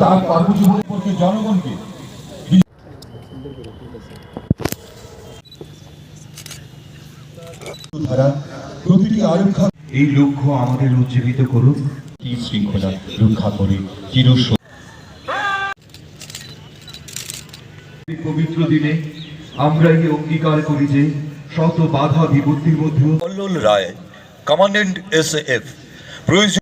তার কর্মজীবন সম্পর্কে জনগণকে প্রতিটি আরক্ষা এই লক্ষ্য আমাদের উজ্জীবিত করুন। কি শৃঙ্খলা রক্ষা করে চির পবিত্র দিনে আমরা এই অঙ্গীকার করি যে শত বাধা বিপত্তির মধ্যেও Kallol Roy commandant S F প্রয়োজন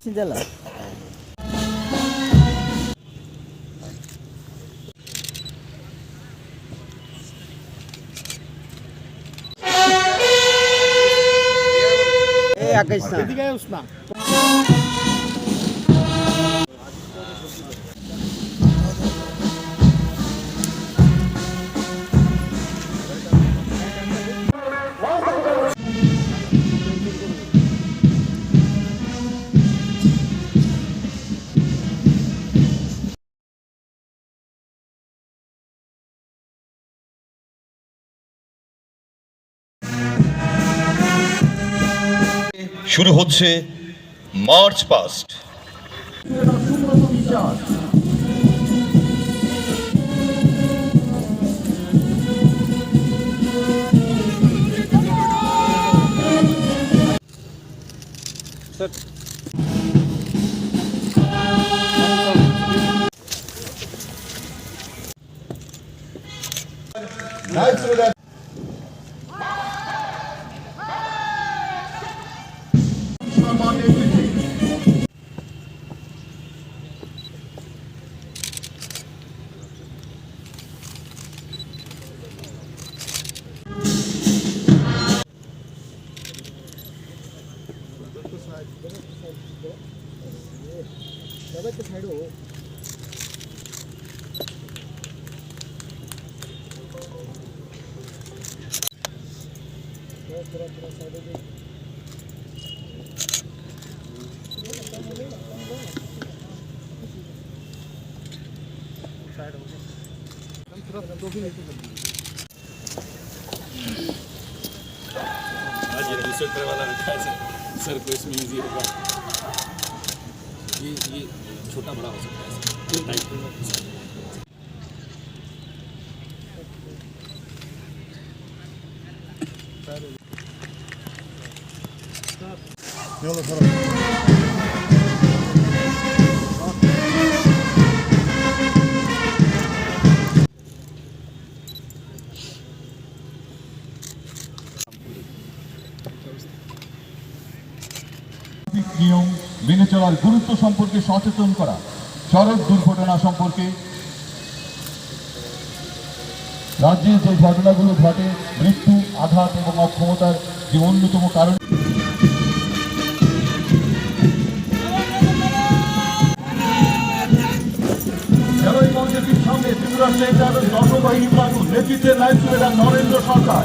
একাইছ না। শুরু হচ্ছে মার্চ পাস্ট। ಅದಕ್ಕೆ ಸೈಡು ಸೈಡಿಗೆ Ayer hizo el a la casa. চলার গুরুত্ব সম্পর্কে সচেতন করা। সড়ক দুর্ঘটনা সম্পর্কে। রাজ্যে যে ঘটনাগুলো ঘটে, মৃত্যু, আঘাত এবং অক্ষমতার যে অন্যতম কারণ। সামনে ত্রিপুরা স্টেট প্লাটুন নেতৃত্বে নরেন্দ্র সরকার।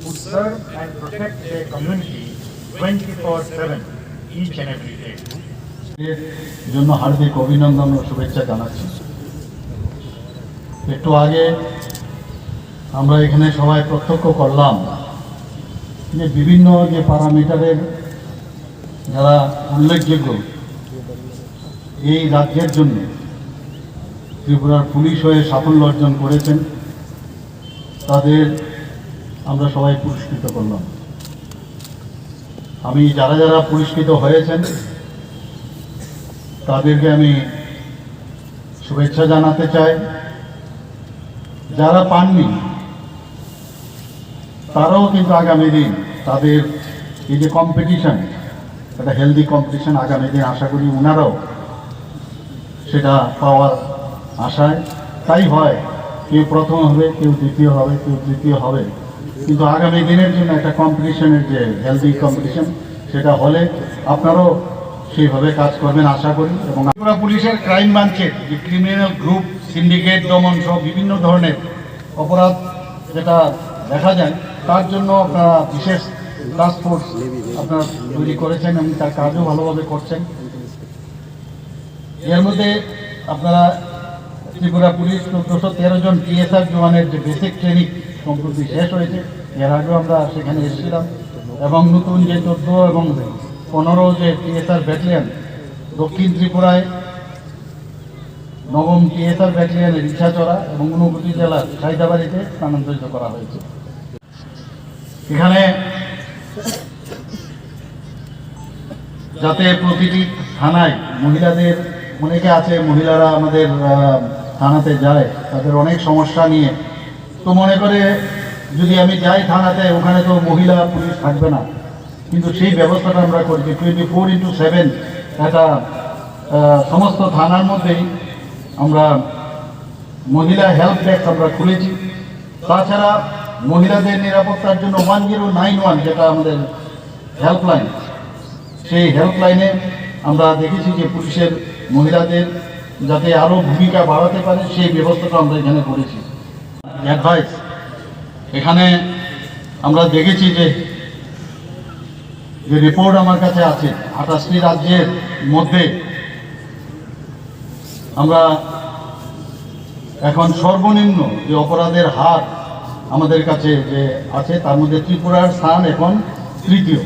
who serve and protect their community 24/7 each and every day. এর জন্য হার্দিক অভিনন্দন ও শুভেচ্ছা জানাচ্ছি একটু আগে আমরা এখানে সবাই প্রত্যক্ষ করলাম যে বিভিন্ন যে প্যারামিটারের যারা উল্লেখযোগ্য এই রাজ্যের জন্য ত্রিপুরার পুলিশ হয়ে সাফল্য অর্জন করেছেন, তাদের আমরা সবাই পুরস্কৃত করলাম। আমি যারা যারা পুরস্কৃত হয়েছেন, তাদেরকে আমি শুভেচ্ছা জানাতে চাই। যারা পাননি, তারাও কিন্তু আগামী দিন তাদের এই যে কম্পিটিশন একটা হেলদি কম্পিটিশন আগামী দিন আশা করি ওনারাও সেটা পাওয়ার আশায়। তাই হয়, কেউ প্রথম হবে, কেউ দ্বিতীয় হবে, কেউ তৃতীয় হবে। কিন্তু আগামী দিনের জন্য একটা কম্পিটিশনের যে হেলদি কম্পিটিশন সেটা হলে আপনারাও সেইভাবে কাজ করবেন আশা করি। এবং ত্রিপুরা পুলিশের ক্রাইম ব্রাঞ্চের যে ক্রিমিনাল গ্রুপ সিন্ডিকেট দমন সহ বিভিন্ন ধরনের অপরাধ যেটা দেখা যায়, তার জন্য আপনারা বিশেষ টাস্ক ফোর্স আপনারা তৈরি করেছেন এবং তার কাজও ভালোভাবে করছেন। এর মধ্যে আপনারা ত্রিপুরা পুলিশ চোদ্দোশো তেরো জন টিএসআর জওয়ানের যে বেসিক ট্রেনিং সম্প্রতি শেষ হয়েছে। এর আগেও আমরা সেখানে এসেছিলাম। এবং নতুন যে চোদ্দ এবং পনেরো যে টিএসআর ব্যাটালিয়ান দক্ষিণ ত্রিপুরায় নবম টিএসআর ব্যাটালিয়ানের ইচ্ছাচড়া এবং ঊনকোটি জেলার সাইদাবাড়িতে স্থানান্তরিত করা হয়েছে। এখানে যাতে প্রতিটি থানায় মহিলাদের, অনেকে আছে মহিলারা আমাদের থানাতে যায়, তাদের অনেক সমস্যা নিয়ে তো মনে করে যদি আমি যাই থানাতে, ওখানে তো মহিলা, পুলিশ থাকবে না। কিন্তু সেই ব্যবস্থাটা আমরা করছি। টোয়েন্টি ফোর ইন্টু সেভেন একটা সমস্ত থানার মধ্যেই আমরা মহিলা হেল্প ডেস্ক আমরা খুলেছি। তাছাড়া মহিলাদের নিরাপত্তার জন্য ওয়ান জিরো নাইন ওয়ান যেটা আমাদের হেল্পলাইন সেই হেল্পলাইনে আমরা দেখেছি যে পুলিশের মহিলাদের যাতে আরও ভূমিকা বাড়াতে পারে, সেই ব্যবস্থাটা আমরা এখানে করেছি। অ্যাডভাইস এখানে আমরা দেখেছি যে যে রিপোর্ট আমার কাছে আছে, আঠাশটি রাজ্যের মধ্যে আমরা এখন সর্বনিম্ন যে অপরাধের হার আমাদের কাছে যে আছে, তার মধ্যে ত্রিপুরার স্থান এখন তৃতীয়।